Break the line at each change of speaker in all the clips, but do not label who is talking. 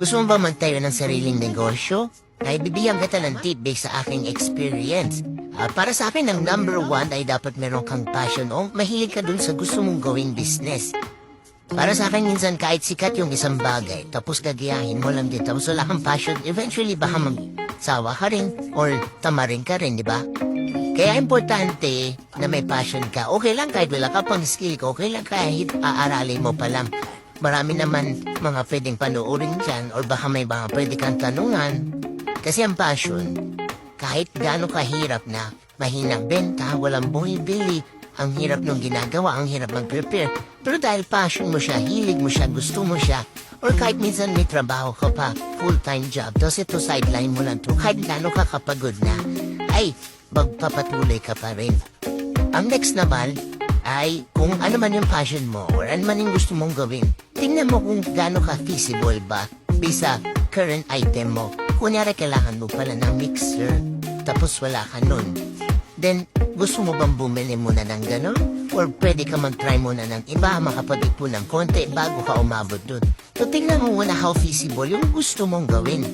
Gusto mo ba magtayo ng sariling negosyo? Ay bibigyan kita ng based sa aking experience. Ah, para sa akin, ang number one ay dapat meron kang passion o mahilig ka dun sa gusto mong gawing business. Para sa akin, minsan kahit sikat yung isang bagay, tapos gagayahin mo lang din, tapos wala kang passion, eventually baka magsawa ka rin or tamarin ka rin, di ba? Kaya importante na may passion ka. Okay lang kahit wala ka pang skill ko, okay lang kahit aaralin mo pa lang. Marami naman mga pwedeng panuorin dyan or baka may mga pwede kang tanungan. Kasi ang passion, kahit gaano kahirap na, mahinang benta, walang bumibili, ang hirap nung ginagawa, ang hirap mag-prepare. Pero dahil passion mo siya, hilig mo siya, gusto mo siya, or kahit minsan may trabaho ka pa, full-time job, tapos ito sideline mo lang to, kahit gaano ka kapagod na, ay, magpapatuloy ka pa rin. Ang next naman ay kung ano man yung passion mo or ano man yung gusto mong gawin, tingnan mo kung gaano ka feasible ba bisa current item mo. Kunyari kailangan mo pala ng mixer, tapos wala ka nun. Then, gusto mo bang bumili muna ng gano'n? Or pwede ka mag-try muna ng iba, makapag-ipon ng konti bago ka umabot dun. So, tingnan mo muna how feasible yung gusto mong gawin.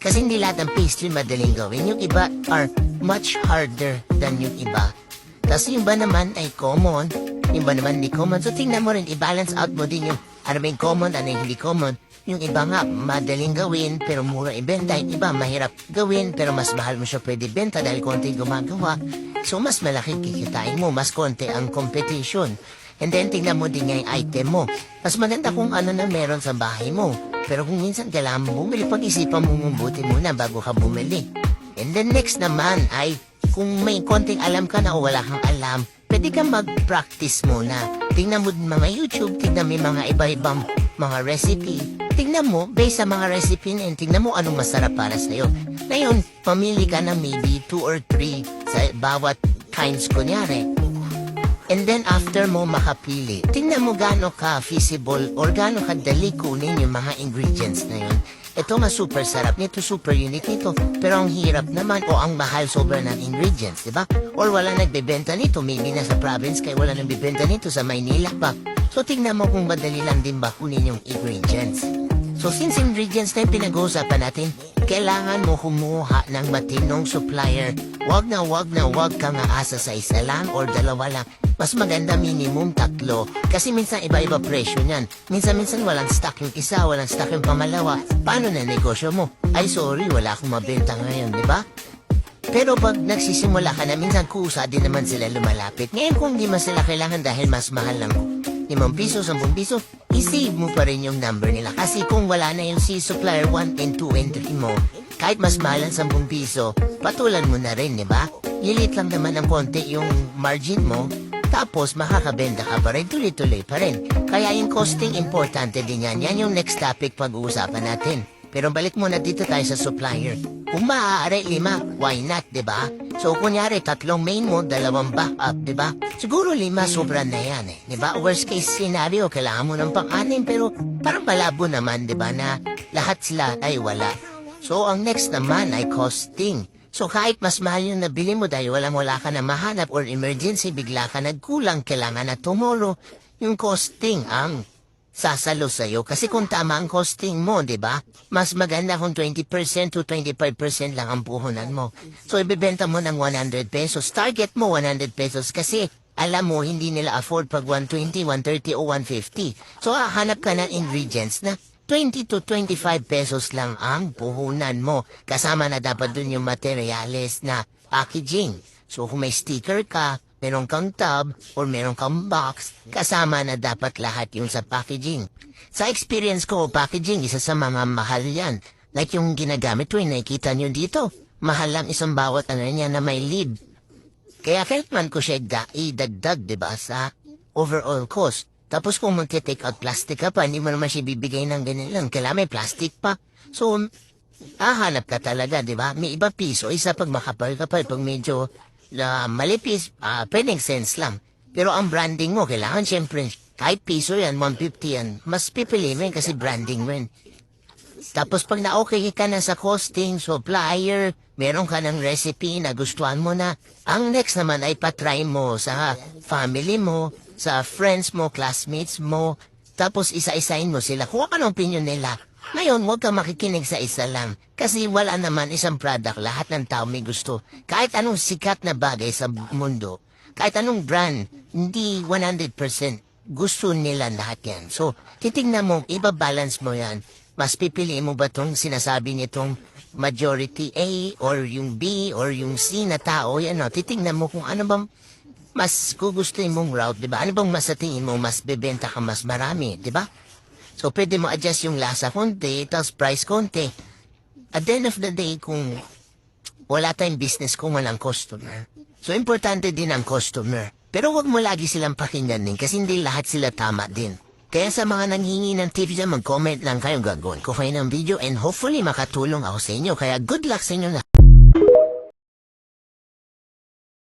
Kasi hindi lahat ng pastry madaling gawin. Yung iba are much harder than yung iba. Tapos yung iba naman ay common. Yung iba naman hindi common. So tingnan mo rin, i-balance out mo din yung ano ba yung common, ano yung hindi common. Yung iba nga, madaling gawin pero mura ibenta. Yung iba, mahirap gawin pero mas mahal mo siya pwede benta dahil konti gumagawa. So mas malaki kikitain mo, mas konti ang competition. And then tingnan mo din nga yung item mo. Mas maganda kung ano na meron sa bahay mo. Pero kung minsan kailangan mo bumili, pag-isipan mo mabuti muna bago ka bumili. And then next naman ay kung may konting alam ka na o wala kang alam, pwede kang mag-practice muna. Tingnan mo mga YouTube, tingnan mo mga iba-ibang mga recipe. Tingnan mo, based sa mga recipe na tingnan mo anong masarap para sa'yo. Ngayon, pamili ka ng maybe two or three sa bawat kinds kunyari. And then after mo makapili, tingnan mo gaano ka feasible or gaano kadali kunin yung mga ingredients na yun. Ito nga super sarap nito, super unique nito. Pero ang hirap naman o ang mahal sobra ng ingredients, di ba? Or wala nagbebenta nito, maybe nasa province kaya wala nagbebenta nito sa Maynila pa. So tingnan mo kung madali lang din ba kunin yung ingredients. So since ingredients na yung pinag-uusapan natin, kailangan mo kumuha ng matinong supplier. Wag na wag na wag kang aasa sa isa lang or dalawa lang. Mas maganda minimum tatlo. Kasi minsan iba-iba presyo niyan. Minsan-minsan walang stock yung isa, walang stock yung pamalawa. Paano na negosyo mo? Ay sorry, wala akong mabenta ngayon, di ba? Pero pag nagsisimula ka na, minsan kusa din naman sila lumalapit. Ngayon kung di man sila kailangan dahil mas mahal lang 5 piso, 10 piso, i-save mo pa rin yung number nila. Kasi kung wala na yung si supplier 1 and 2 and 3 mo, kahit mas mahal ang 10 piso, patulan mo na rin, di ba? Lilit lang naman ng konti yung margin mo, tapos makakabenda ka pa rin, tuloy-tuloy pa rin. Kaya yung costing, importante din yan. Yan yung next topic pag-uusapan natin. Pero balik muna dito tayo sa supplier. Kung maaari lima, why not, ba? So kunyari tatlong main mo, dalawang backup, ba? Siguro lima sobra na yan eh, ba? Worst case scenario, kailangan mo ng pang-anim pero parang malabo naman, ba, na lahat sila ay wala. So ang next naman ay costing. So kahit mas mahal yung nabili mo dahil walang wala ka na mahanap or emergency, bigla ka nagkulang, kailangan na tomorrow, yung costing ang sasalo sa'yo. Kasi kung tama ang costing mo, di ba? Mas maganda kung 20% to 25% lang ang puhunan mo. So, ibebenta mo ng 100 pesos. Target mo 100 pesos kasi alam mo, hindi nila afford pag 120, 130 o 150. So, hahanap ka ng ingredients na 20 to 25 pesos lang ang puhunan mo. Kasama na dapat dun yung materials na packaging. So, kung may sticker ka, meron kang tub or meron kang box, kasama na dapat lahat yung sa packaging. Sa experience ko, packaging, isa sa mga mahal yan. Like yung ginagamit ko, yung nakikita nyo dito. Mahal lang isang bawat ano niya na may lid. Kaya kahit man ko siya da, idagdag, ba, sa overall cost. Tapos kung magte-take out plastic ka pa, hindi mo naman siya bibigay ng ganyan lang. Kailangan may plastic pa. So, hahanap ka talaga, di ba? May iba piso, isa pag makapal-kapal, pag medyo na malipis, ah, pwedeng sense lang. Pero ang branding mo, kailangan siyempre, kahit piso yan, 150 yan, mas pipili mo yan kasi branding mo yan. Tapos pag na-okay ka na sa costing, supplier, meron ka ng recipe na gustuhan mo na, ang next naman ay patry mo sa family mo, sa friends mo, classmates mo, tapos isa-isain mo sila. Kung anong opinion nila, Ngayon, huwag kang makikinig sa isa lang. Kasi wala naman isang product lahat ng tao may gusto. Kahit anong sikat na bagay sa mundo, kahit anong brand, hindi 100% gusto nila lahat yan. So, titignan mo, ibabalance mo yan. Mas pipiliin mo ba tong sinasabi nitong majority A or yung B or yung C na tao, yan o, titignan mo kung ano bang mas gugustuhin mong route, di ba? Ano bang mas sa tingin mo, mas bebenta ka mas marami, di ba? So, pwede mo adjust yung lasa konti, tapos price konti. At the end of the day, kung wala tayong business kung walang customer. So, importante din ang customer. Pero wag mo lagi silang pakingganin kasi hindi lahat sila tama din. Kaya sa mga nanghingi ng tips dyan, mag-comment lang kayo gagawin ko kayo ng video and hopefully makatulong ako sa inyo. Kaya good luck sa inyo na.